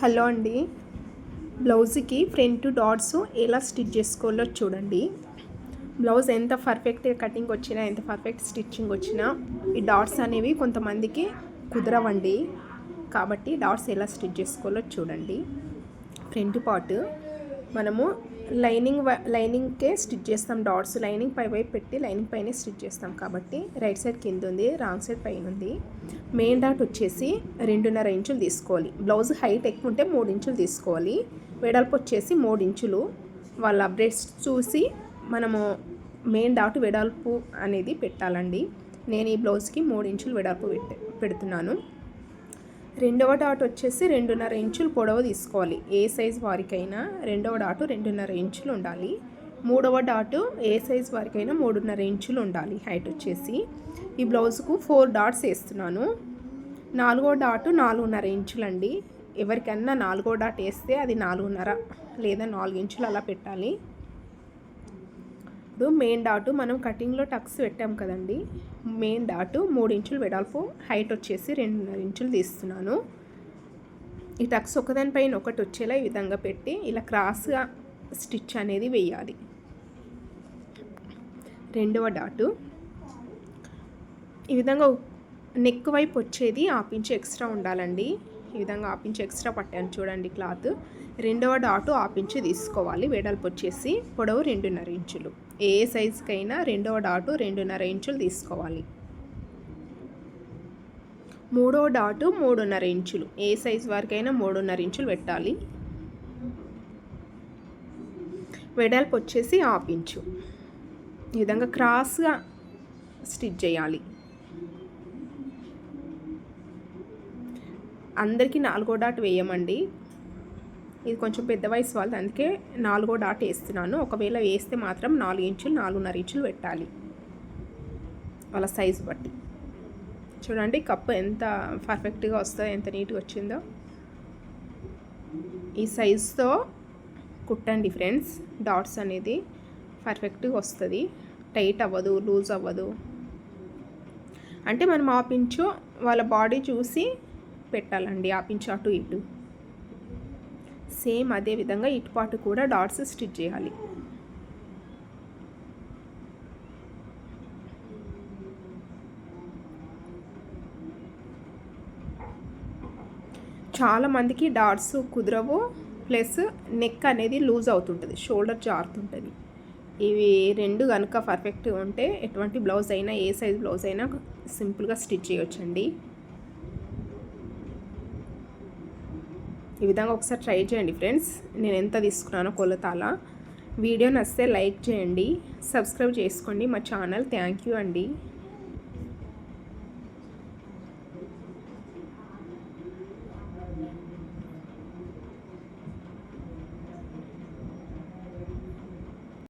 Hello అండి. బ్లౌజ్కి front dots ఎలా స్టిచ్ చేసుకోవాలో చూడండి. బ్లౌజ్ ఎంత పర్ఫెక్ట్ కటింగ్ వచ్చినా ఎంత పర్ఫెక్ట్ స్టిచ్చింగ్ వచ్చినా ఈ డాట్స్ అనేవి కొంతమందికి కుదరవండి. కాబట్టి డాట్స్ ఎలా స్టిచ్ చేసుకోవాలో చూడండి. ఫ్రంట్ పార్ట్ మనము లైనింగ్ లైనింగ్కే స్టిచ్ చేస్తాం. డాట్స్ లైనింగ్ పై వైపు పెట్టి లైనింగ్ పైనే స్టిచ్ చేస్తాం కాబట్టి రైట్ సైడ్ కింద ఉంది రాంగ్ సైడ్ పైన ఉంది మెయిన్ డాట్ వచ్చేసి రెండున్నర ఇంచులు తీసుకోవాలి. బ్లౌజ్ హైట్ ఎక్కువ ఉంటే మూడు ఇంచులు తీసుకోవాలి. వెడల్పు వచ్చేసి మూడు ఇంచులు. వాళ్ళ అప్డేట్స్ చూసి మనము మెయిన్ డాట్ వెడల్పు అనేది పెట్టాలండి. నేను ఈ బ్లౌజ్కి మూడు ఇంచులు వెడల్పు పెడుతున్నాను. రెండవ డాట్ వచ్చేసి రెండున్నర ఇంచులు పొడవు తీసుకోవాలి. ఏ సైజ్ వారికైనా రెండవ డాటు రెండున్నర ఇంచులు ఉండాలి. మూడవ డాటు ఏ సైజ్ వారికైనా మూడున్నర ఇంచులు ఉండాలి హైట్ వచ్చేసి. ఈ బ్లౌజ్కు ఫోర్ డాట్స్ వేస్తున్నాను. నాలుగో డాటు నాలుగున్నర ఇంచులండి. ఎవరికన్నా నాలుగో డాట్ వేస్తే అది నాలుగున్నర లేదా నాలుగు ఇంచులు అలా పెట్టాలి. ఇప్పుడు మెయిన్ డాటు మనం కటింగ్లో టక్స్ పెట్టాం కదండి. మెయిన్ డాటు మూడు ఇంచులు వెడల్పు హైట్ వచ్చేసి రెండున్నర ఇంచులు తీస్తున్నాను. ఈ టక్స్ ఒకదానిపైన ఒకటి వచ్చేలా ఈ విధంగా పెట్టి ఇలా క్రాస్గా స్టిచ్ అనేది వేయాలి. రెండవ డాటు ఈ విధంగా నెక్ వైపు వచ్చేది ఆపించి ఎక్స్ట్రా ఉండాలండి. ఈ విధంగా ఆపించి ఎక్స్ట్రా పట్టాను చూడండి క్లాత్. రెండవ డాటు ఆపించి తీసుకోవాలి. వెడల్పు వచ్చేసి పొడవు రెండున్నర ఇంచులు. ఏ సైజుకైనా రెండవ డాటు రెండున్నర ఇంచులు తీసుకోవాలి. మూడో డాటు మూడున్నర ఇంచులు. ఏ సైజ్ వరకైనా మూడున్నర ఇంచులు పెట్టాలి. వెడల్పు వచ్చేసి ఆపించు ఈ విధంగా క్రాస్గా స్టిచ్ చేయాలి. అందరికీ నాలుగో డాట్ వేయమండి. ఇది కొంచెం పెద్ద వయసు వాళ్ళది అందుకే నాలుగో డాట్ వేస్తున్నాను. ఒకవేళ వేస్తే మాత్రం నాలుగు ఇంచులు నాలుగున్నర ఇంచులు పెట్టాలి. వాళ్ళ సైజు బట్టి. చూడండి కప్పు ఎంత పర్ఫెక్ట్గా వస్తుందో ఎంత నీట్గా వచ్చిందో. ఈ సైజుతో కుట్టండి ఫ్రెండ్స్. డాట్స్ అనేది పర్ఫెక్ట్గా వస్తుంది. టైట్ అవ్వదు లూజ్ అవ్వదు. అంటే మనం ఆపించు వాళ్ళ బాడీ చూసి పెట్టాలండి ఆపించు అటు ఇటు. సేమ్ అదే విధంగా ఇటుపాటు కూడా డాట్స్ స్టిచ్ చేయాలి. చాలా మందికి డాట్స్ కుదరవు ప్లస్ నెక్ అనేది లూజ్ అవుతుంటుంది షోల్డర్ జారుతుంటుంది. ఇవి రెండు కనుక పర్ఫెక్ట్గా ఉంటే ఎటువంటి బ్లౌజ్ అయినా ఏ సైజ్ బ్లౌజ్ అయినా సింపుల్గా స్టిచ్ చేయొచ్చండి. ఈ విధంగా ఒకసారి ట్రై చేయండి ఫ్రెండ్స్. నేను ఎంత తీసుకున్నానో కొలతాల. వీడియో నచ్చితే లైక్ చేయండి. సబ్స్క్రైబ్ చేసుకోండి. మా ఛానల్ థ్యాంక్ యూ అండి.